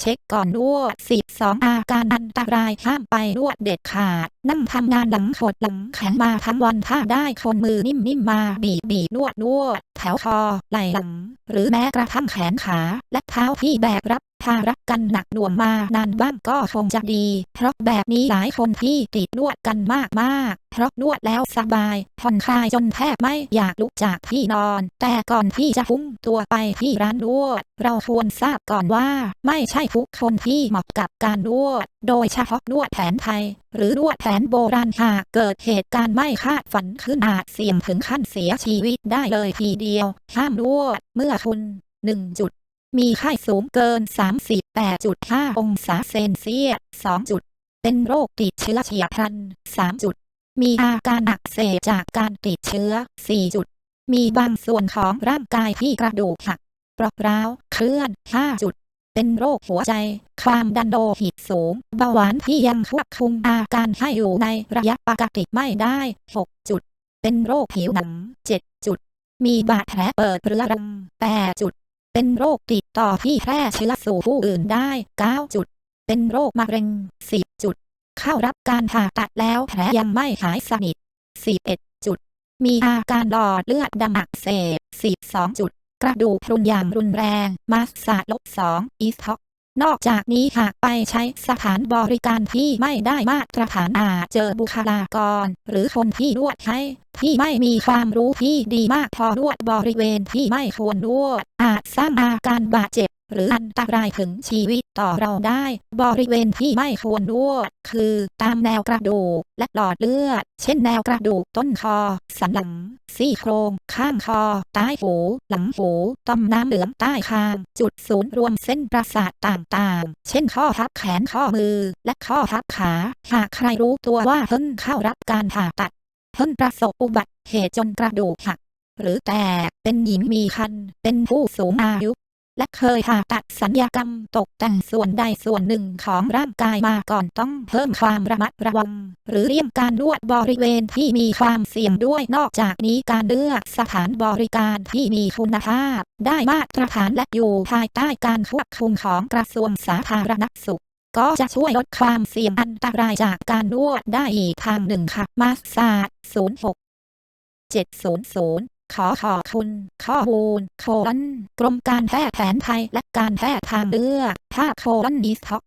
เช็คก่อนนวด12 อาการอันตรายห้ามไปนวดเด็ดขาด นั่งทำงานหลังขดหลังแข็งมาทั้งวันถ้าได้คนมือนิ่มๆมาบีบบีบนวดนวดแถวคอไหล่หลัง หรือแม้กระทั่งแขนขา และเท้าที่แบกรับภาระกันหนักหน่วงมานานบ้างก็คงจะดี เพราะแบบนี้หลายคนที่ติดนวดกันมากมากๆ เพราะนวดแล้วสบายผ่อนคลายจนแทบไม่อยากลุกจากที่นอน แต่ก่อนที่จะพุ่งตัวไปที่ร้านนวด เราควรทราบก่อนว่า ไม่ใช่ทุกคนที่เหมาะกับการนวด โดยเฉพาะนวดแผนไทย หรือนวดแผนโบราณหากเกิดเหตุการณ์ไม่คาดฝันขึ้นอาจเสี่ยงถึงขั้นเสียชีวิตได้เลยทีเดียว ห้ามนวดเมื่อคุณ1จุดมีไข้สูงเกิน 38.5 องศาเซนเซียส2จุด เป็นโรคติดเชื้อเฉียบพลัน3จุด มีอาการอักเสบจากการติดเชื้อ 4 จุด มีบางส่วนของร่างกายที่กระดูกหักปรอกร้าวเคลื่อน 5 จุด เป็นโรคหัวใจ ความดันโลหิตสูง เบาหวานที่ยังควบคุมอาการให้อยู่ในระยะปกติไม่ได้ 6 จุด เป็นโรคผิวหนัง 7 จุด มีบาดแผลเปิดเรื้อรัง 8 จุด เป็นโรคติดต่อที่แพร่เชื้อสู่ผู้อื่นได้ 9 จุด เป็นโรคมะเร็ง 10 จุด เข้ารับการผ่าตัดแล้วแผลยังไม่หายสนิท 11 จุด มีอาการหลอดเลือดดำอักเสบ 12 จุด กระดูกพรุนอย่างรุนแรง มาสซาลบ2อีสท็อกนอกจากนี้หากไปใช้สถานบริการที่ไม่ได้มาตรฐานอาจเจอบุคลากร หรือคนที่นวดให้ ที่ไม่มีความรู้ที่ดีมากพอนวดบริเวณที่ไม่ควรนวด อาจสร้างอาการบาดเจ็บ หรืออันตรายถึงชีวิตต่อเราได้ บริเวณที่ไม่ควรนวด คือตามแนวกระดูกและหลอดเลือด เช่นแนวกระดูกต้นคอ สันหลัง ซี่โครง ข้างคอ ใต้หู หลังหู ต่อมน้ำเหลืองใต้คาง จุดศูนย์รวมเส้นประสาทต่างๆ เช่นข้อพับแขนข้อมือ และข้อพับขา หากใครรู้ตัวว่าเพิ่งเข้ารับการผ่าตัด เพิ่งประสบอุบัติเหตุจนกระดูกหักหรือแตกเป็นหญิงมีคัน เป็นผู้สูงอายุ และเคยผ่าตัดสัญญกรรมตกแต่งส่วนใดส่วนหนึ่งของร่างกายมาก่อนต้องเพิ่มความระมัดระวัง หรือเลี่ยงการนวดบริเวณที่มีความเสี่ยงด้วยนอกจากนี้การเลือกสถานบริการที่มีคุณภาพ ได้มาตรฐานและอยู่ภายใต้การควบคุมของกระทรวงสาธารณสุขก็จะช่วยลดความเสี่ยงอันตรายจากการนวดได้อีกทางหนึ่งค่ะมาสซาด06 700 ขอขอบคุณ ข้อมูลโคลนกรมการแพทย์แผนไทยและการแพทย์ทางเลือกภาคโคลนอีสท็อก